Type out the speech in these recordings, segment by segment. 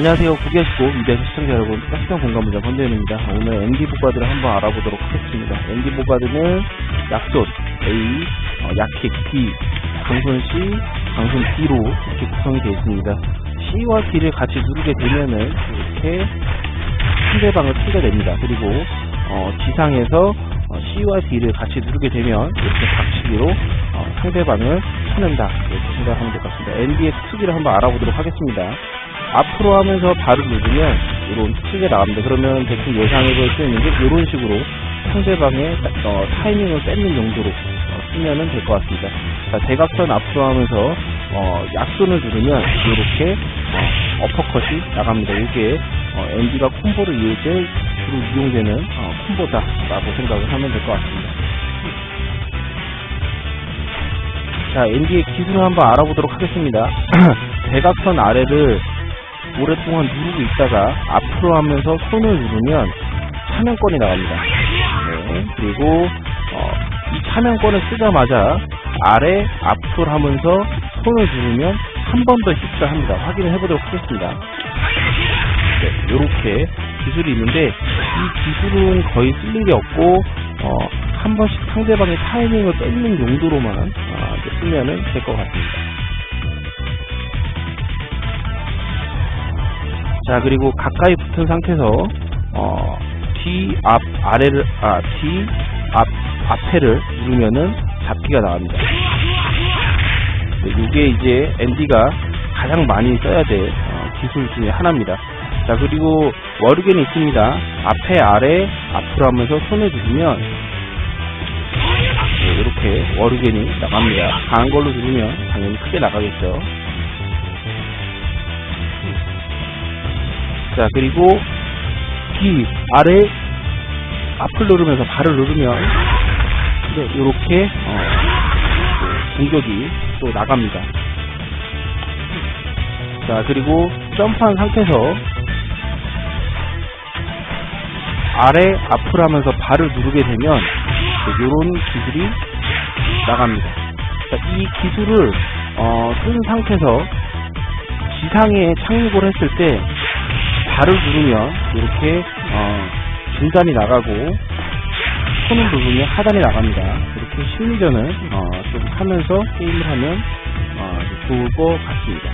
안녕하세요. 구기하시고 미디어 시청자 여러분, 가스경 공감부장 권대현입니다. 오늘 ND 보가드를 한번 알아보도록 하겠습니다. ND 보가드는 약손 A, 어, 약핵 B, 강손 C, 강손 D로 이렇게 구성이 되어 있습니다. C와 D를 같이 누르게 되면은 이렇게 상대방을 치게 됩니다. 그리고 어, 지상에서 어, C와 D를 같이 누르게 되면 이렇게 박치기로 어, 상대방을 쳐낸다 이렇게 생각하면 될 것 같습니다. ND의 특수기를 한번 알아보도록 하겠습니다. 앞으로 하면서 발을 누르면 이런 특수기가 나갑니다. 그러면 대충 예상해볼 수 있는 게 이런 식으로 상대방의 어, 타이밍을 뺏는 용도로 어, 쓰면 될것 같습니다. 자, 대각선 앞으로 하면서 어, 약손을 누르면 이렇게 어, 어퍼컷이 나갑니다. 이게 어, ND가 콤보를 이을 때 주로 이용되는 어, 콤보다라고 생각을 하면 될 것 같습니다. 자, ND의 기술을 한번 알아보도록 하겠습니다. 대각선 아래를 오랫동안 누르고 있다가 앞으로 하면서 손을 누르면 차명권이 나갑니다. 네, 그리고 어, 이 차명권을 쓰자마자 아래 앞으로 하면서 손을 누르면 한 번 더 힙을 합니다. 확인을 해보도록 하겠습니다. 네, 이렇게 기술이 있는데 이 기술은 거의 쓸 일이 없고 어, 한 번씩 상대방의 타이밍을 뺏는 용도로만 어, 이제 쓰면 될 것 같습니다. 자 그리고 가까이 붙은 상태에서 어, 뒤, 앞, 아래를 아, 뒤, 앞, 앞에를 누르면은 잡기가 나갑니다. 네, 이게 이제 ND가 가장 많이 써야 될 어, 기술 중에 하나입니다. 자 그리고 워르겐이 있습니다. 앞에 아래 앞으로 하면서 손을 누르면 네, 이렇게 워르겐이 나갑니다. 강한 걸로 누르면 당연히 크게 나가겠죠. 자 그리고 뒤 아래 앞을 누르면서 발을 누르면 네, 이렇게 어, 공격이 또 나갑니다. 자 그리고 점프한 상태에서 아래 앞을 하면서 발을 누르게 되면 이런 기술이 나갑니다. 자, 이 기술을 어, 쓴 상태에서 지상에 착륙을 했을 때 발을 누르면 이렇게 어, 중단이 나가고 손을 누르면 하단이 나갑니다. 이렇게 심리전을 어, 좀 하면서 게임을 하면 어, 좋을 것 같습니다.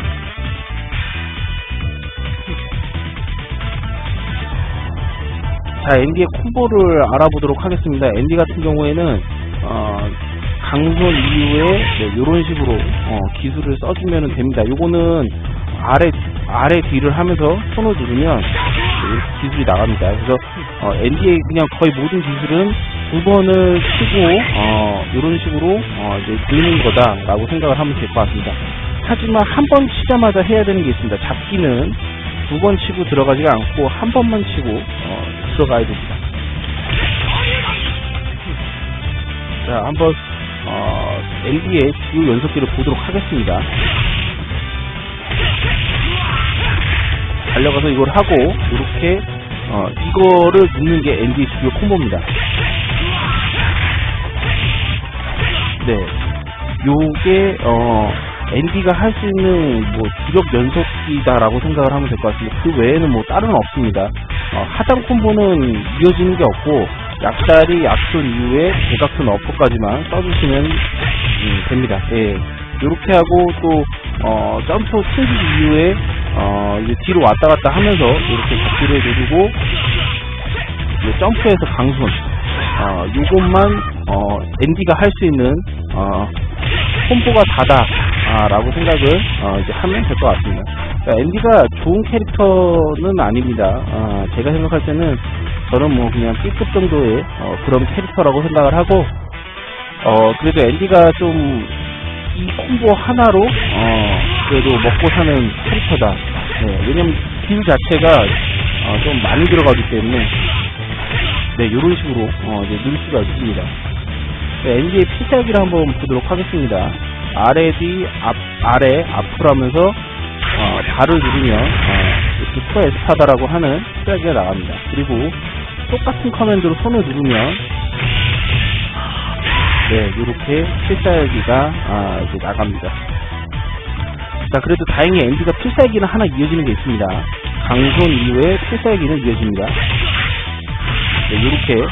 자, ND의 콤보를 알아보도록 하겠습니다. ND 같은 경우에는 어, 강손 이후에 네, 이런 식으로 어, 기술을 써주면 됩니다. 요거는 아래 아래 뒤를 하면서 손을 누르면 기술이 나갑니다. 그래서 어, ND의 그냥 거의 모든 기술은 두 번을 치고 어, 이런 식으로 어, 이제 들는 거다라고 생각을 하면 될 것 같습니다. 하지만 한 번 치자마자 해야 되는 게 있습니다. 잡기는 두 번 치고 들어가지가 않고 한 번만 치고 어, 들어가야 됩니다. 자, 한번 어, ND의 주요 연속기를 보도록 하겠습니다. 달려가서 이걸 하고 이렇게 어, 이거를 넣는 게 ND의 주요 콤보입니다. 네, 요게 어, ND가 할 수 있는 뭐 주력 연속기다라고 생각을 하면 될 것 같습니다. 그 외에는 뭐 다른 없습니다. 어, 하단 콤보는 이어지는 게 없고 약다리 약손 이후에 대각선 어퍼까지만 써주시면 음, 됩니다. 예. 이렇게 하고 또 어, 점프 튕기 이후에 어, 이제 뒤로 왔다 갔다 하면서 이렇게 잡기를 누르고 이제 점프해서 강손 어, 요것만 어, ND가 할 수 있는 어, 콤보가 다다 아, 라고 생각을 어, 이제 하면 될 것 같습니다. 그러니까 ND가 좋은 캐릭터는 아닙니다. 아, 제가 생각할 때는 저는 뭐 그냥 B급 정도의 어, 그런 캐릭터라고 생각을 하고 어, 그래도 ND가 좀 이 콤보 하나로 어, 그래도 먹고 사는 캐릭터다. 네, 왜냐면 딜 자체가 어, 좀 많이 들어가기 때문에 네, 이런 식으로 어, 이제 넣을 수가 있습니다. 네, ND의 필살기를 한번 보도록 하겠습니다. 아래 뒤 앞, 아래 앞으로 하면서 어, 발을 누르면 어, 슈퍼 에스파다라고 하는 필살기가 나갑니다. 그리고 똑같은 커맨드로 손을 누르면 네, 이렇게 필살기가 아, 이제 나갑니다. 자, 그래도 다행히 엔디가 필살기는 하나 이어지는 게 있습니다. 강손 이후에 필살기는 이어집니다. 네, 이렇게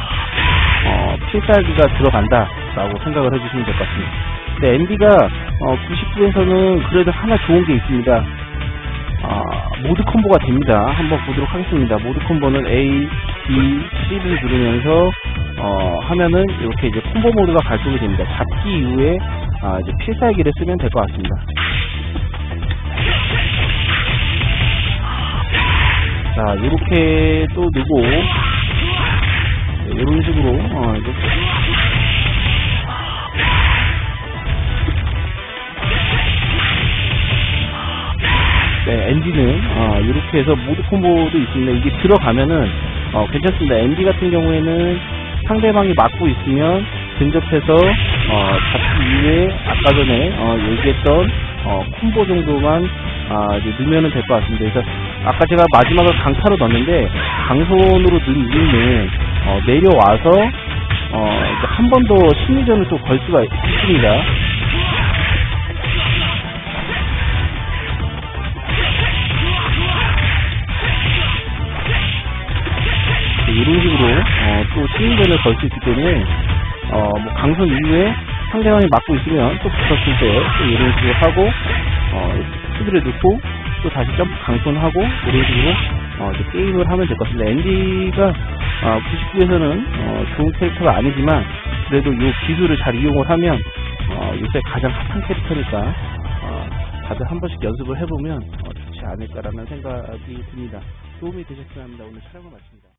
어, 필살기가 들어간다라고 생각을 해주시면 될 것 같습니다. 네, MD가 어, 99에서는 그래도 하나 좋은 게 있습니다. 아, 모드 콤보가 됩니다. 한번 보도록 하겠습니다. 모드 콤보는 A, B, C를 누르면서 어, 하면은 이렇게 이제 콤보 모드가 발동이 됩니다. 잡기 이후에 아, 이제 필살기를 쓰면 될 것 같습니다. 자, 이렇게 또 누고 네, 이런 식으로 어, 이제 네, 어, 이렇게 해서 모드 콤보도 있습니다. 이게 들어가면은 어, 괜찮습니다. 엔디 같은 경우에는 상대방이 막고 있으면 근접해서 어, 잡기 이후에 아까 전에 어, 얘기했던 어, 콤보 정도만 아, 이제 넣으면 될 것 같습니다. 그래서 아까 제가 마지막을 강타로 넣었는데 강손으로 넣은 이유는 어, 내려와서 어, 한 번 더 심리전을 또 걸 수가 있습니다. 네, 이런 식으로 어, 또 심리전을 걸 수 있기 때문에 어, 뭐 강선 이후에 상대방이 막고 있으면 또 붙었을 때 또 이런 식으로 하고 어, 수비를 넣고 또 다시 점프 강선하고 이런 식으로 어, 게임을 하면 될 것 같습니다. 앤디가 어, 99에서는 어, 좋은 캐릭터가 아니지만 그래도 이 기술을 잘 이용을 하면 어, 요새 가장 핫한 캐릭터니까 어, 다들 한 번씩 연습을 해보면 어, 좋지 않을까라는 생각이 듭니다. 도움이 되셨으면 합니다. 오늘 촬영을 마칩니다.